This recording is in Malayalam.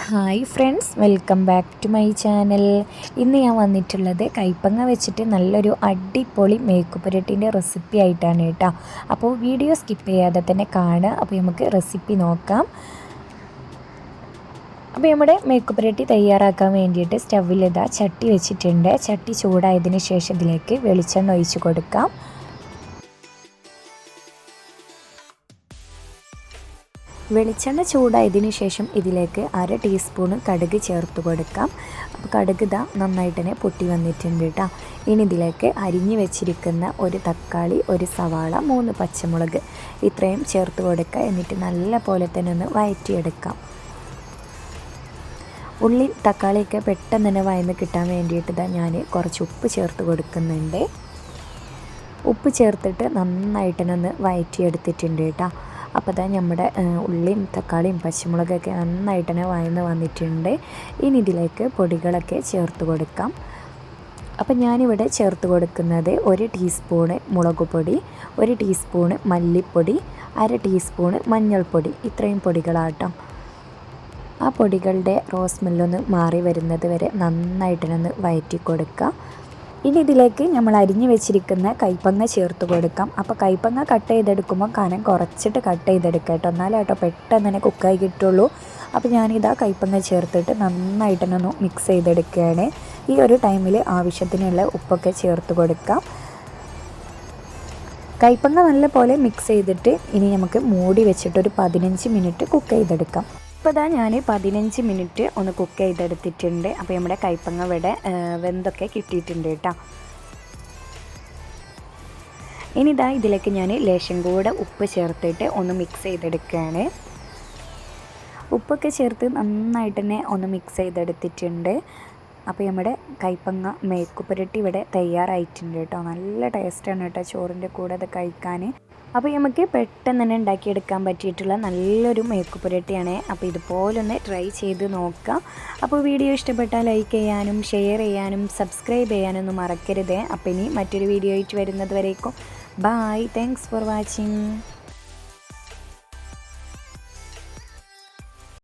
Hi friends welcome back to my channel. ഇന്ന് ഞാൻ വന്നിട്ടുള്ളത് കൈപ്പങ്ങ വെച്ചിട്ട് നല്ലൊരു അടിപൊളി മേക്കപ്പ് പുരട്ടിന്റെ റെസിപ്പി ആയിട്ടാണ് കേട്ടോ. അപ്പോൾ വീഡിയോ സ്കിപ്പ് ചെയ്യാതെ തന്നെ കാണുക. അപ്പോൾ നമുക്ക് റെസിപ്പി നോക്കാം. അപ്പോൾ നമ്മുടെ മേക്കപ്പ് പുരട്ടി തയ്യാറാക്കാൻ വേണ്ടിയിട്ട് സ്റ്റവിലിതാ ചട്ടി വെച്ചിട്ടുണ്ട്. ചട്ടി ചൂടായതിന് ശേഷം ഇതിലേക്ക് വെളിച്ചെണ്ണ ഒഴിച്ച് കൊടുക്കാം. വെളിച്ചെണ്ണ ചൂടായതിനു ശേഷം ഇതിലേക്ക് അര ടീസ്പൂൺ കടുക് ചേർത്ത് കൊടുക്കാം. അപ്പോൾ കടുക് ഇതാ നന്നായിട്ട് തന്നെ പൊട്ടി വന്നിട്ടുണ്ട് കേട്ടോ ഇനി ഇതിലേക്ക് അരിഞ്ഞു വെച്ചിരിക്കുന്ന ഒരു തക്കാളി ഒരു സവാള മൂന്ന് പച്ചമുളക് ഇത്രയും ചേർത്ത് കൊടുക്കുക എന്നിട്ട് നല്ല പോലെ തന്നെ ഒന്ന് വയറ്റിയെടുക്കാം. ഉള്ളി തക്കാളിയൊക്കെ പെട്ടെന്ന് തന്നെ വയന്ന് കിട്ടാൻ വേണ്ടിയിട്ട് ഇതാ ഞാൻ കുറച്ച് ഉപ്പ് ചേർത്ത് കൊടുക്കുന്നുണ്ട്. ഉപ്പ് ചേർത്തിട്ട് നന്നായിട്ട് തന്നെ ഒന്ന് കേട്ടോ അപ്പോൾ തന്നെ നമ്മുടെ ഉള്ളിയും തക്കാളിയും പച്ചമുളകൊക്കെ നന്നായിട്ട് തന്നെ വഴന്ന് വന്നിട്ടുണ്ട്. ഇനി ഇതിലേക്ക് പൊടികളൊക്കെ ചേർത്ത് കൊടുക്കാം. അപ്പം ഞാനിവിടെ ചേർത്ത് കൊടുക്കുന്നത് ഒരു ടീസ്പൂണ് മുളക് പൊടി ഒരു ടീസ്പൂണ് മല്ലിപ്പൊടി അര ടീസ്പൂണ് മഞ്ഞൾപ്പൊടി. ഇത്രയും പൊടികളാട്ടോ. ആ പൊടികളുടെ റോസ് മില്ലൊന്ന് മാറി വരുന്നത് വരെ നന്നായിട്ടൊന്ന് വയറ്റി കൊടുക്കുക ഇനി ഇതിലേക്ക് നമ്മൾ അരിഞ്ഞു വെച്ചിരിക്കുന്ന കൈപ്പങ്ങ ചേർത്ത് കൊടുക്കാം. അപ്പോൾ കൈപ്പങ്ങ കട്ട് ചെയ്തെടുക്കുമ്പോൾ കനം കുറച്ചിട്ട് കട്ട് ചെയ്തെടുക്കുക കേട്ടോ. എന്നാലേ കേട്ടോ പെട്ടെന്ന് തന്നെ കുക്കായി കിട്ടുള്ളൂ. അപ്പോൾ ഞാനിതാ കൈപ്പങ്ങ ചേർത്തിട്ട് നന്നായിട്ട് തന്നെ ഒന്ന് മിക്സ് ചെയ്തെടുക്കുകയാണ്. ഈ ഒരു ടൈമിൽ ആവശ്യത്തിനുള്ള ഉപ്പൊക്കെ ചേർത്ത് കൊടുക്കാം. കൈപ്പങ്ങ നല്ല പോലെ മിക്സ് ചെയ്തിട്ട് ഇനി നമുക്ക് മൂടി വെച്ചിട്ട് ഒരു പതിനഞ്ച് മിനിറ്റ് കുക്ക് ചെയ്തെടുക്കാം. ഇപ്പോൾ ഇതാ ഞാൻ പതിനഞ്ച് മിനിറ്റ് ഒന്ന് കുക്ക് ചെയ്തെടുത്തിട്ടുണ്ട്. അപ്പോൾ നമ്മുടെ കൈപ്പങ്ങ ഇവിടെ വെന്തൊക്കെ കിട്ടിയിട്ടുണ്ട് കേട്ടോ. ഇനി ഇതാ ഇതിലേക്ക് ഞാൻ ലേശം കൂടെ ഉപ്പ് ചേർത്തിട്ട് ഒന്ന് മിക്സ് ചെയ്തെടുക്കുകയാണ് ഉപ്പൊക്കെ ചേർത്ത് നന്നായിട്ട് തന്നെ ഒന്ന് മിക്സ് ചെയ്തെടുത്തിട്ടുണ്ട്. അപ്പോൾ നമ്മുടെ കൈപ്പങ്ങ മേക്കുപുരട്ടി ഇവിടെ തയ്യാറായിട്ടുണ്ട് കേട്ടോ. നല്ല ടേസ്റ്റാണ് കേട്ടോ ചോറിന്റെ കൂടെ അത് കഴിക്കാൻ അപ്പോൾ നമുക്ക് പെട്ടെന്ന് തന്നെ ഉണ്ടാക്കിയെടുക്കാൻ പറ്റിയിട്ടുള്ള നല്ലൊരു മേക്ക് പുരട്ടിയാണ്. അപ്പോൾ ഇതുപോലൊന്ന് ട്രൈ ചെയ്ത് നോക്കാം. അപ്പോൾ വീഡിയോ ഇഷ്ടപ്പെട്ടാൽ ലൈക്ക് ചെയ്യാനും ഷെയർ ചെയ്യാനും സബ്സ്ക്രൈബ് ചെയ്യാനൊന്നും മറക്കരുത്. അപ്പോൾ ഇനി മറ്റൊരു വീഡിയോ ആയിട്ട് വരുന്നത് വരേക്കും. Bye thanks for watching.